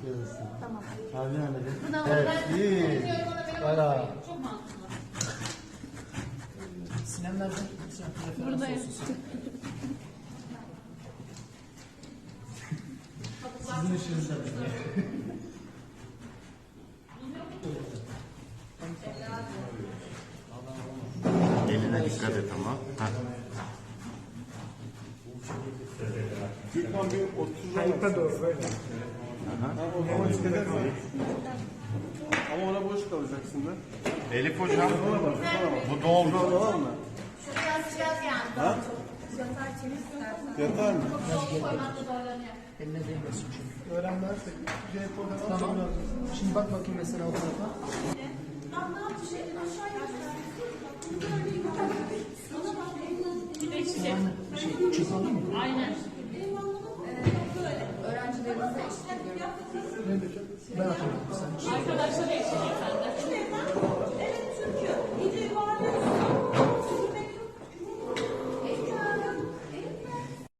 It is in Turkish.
Abi anladım. Bravo. Evet, Ben iyi. bakmayın. Çok mantıklı. Sinem nerede? Sen Buradayım. Sizin işiniz. Eline dikkat et ama. Heh. Gürkan bir 30 lira. doğru böyle. Ama ona boş kalacaksın da. Elif hocam bu doldu. Tamam mı? Biraz yani. Yatar mı? Koymakta zorlanıyor. Eline değmesin çünkü. Öğrenmezsek C-Po'da Tamam. Şimdi bak bakayım mesela o tarafa. Bir de işte. Yani şey çıkalım mı? Aynen. Öğrencilerimize eşlik ediyorum. Ben